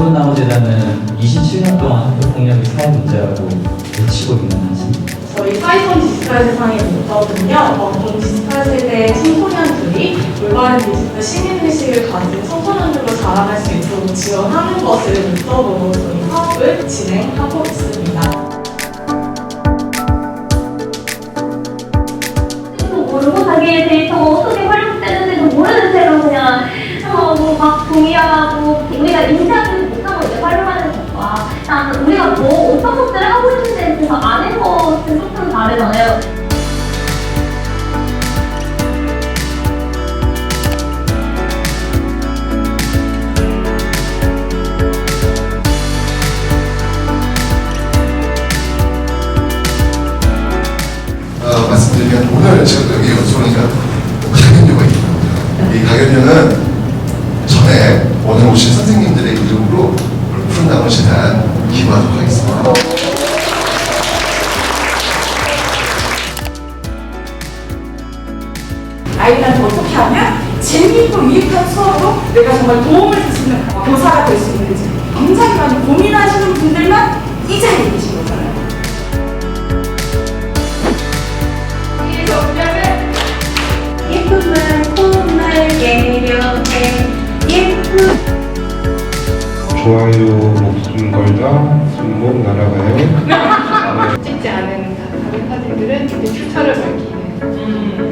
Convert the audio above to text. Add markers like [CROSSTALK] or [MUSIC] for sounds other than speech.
대단은 27년 동안 학교 폭력이 사회 문제라고 외치고 있는 한지 저희 파이썬 디지털 세상의 목적은요, 어떤 디지털 세대의 청소년들이 올바른 디지털 시민의식을 가진 청소년들로 자라날 수 있도록 지원하는 것을 목적으로 저희 사업을 진행하고 있습니다. 도 모르고 자기의 데이터가 어떻게 활용되는지도 모르는 채로 그냥 어, 뭐막 동의하고 우리가 못하고 이제 활용하는 것과 일단 우리가 뭐 어떤 것들을 하고 있는지에 대해서 아는 것은 조금 다르잖아요. 오늘 제가 여기 연수원이가 강연료가 있거든요. 이 강연료는 전에 오늘 오신 선생님들의 이름으로 기부하도록 하겠습니다. 아이들한테 어떻게 하면 재미있고 유익한 수업으로 내가 정말 도움을 줄 수 있는 교사가 될 수 있는지 좋아요 목숨 걸다 손목 날아가요. [LAUGHS] 쉽지 않은 가사들은 이제 출처를 밝히는.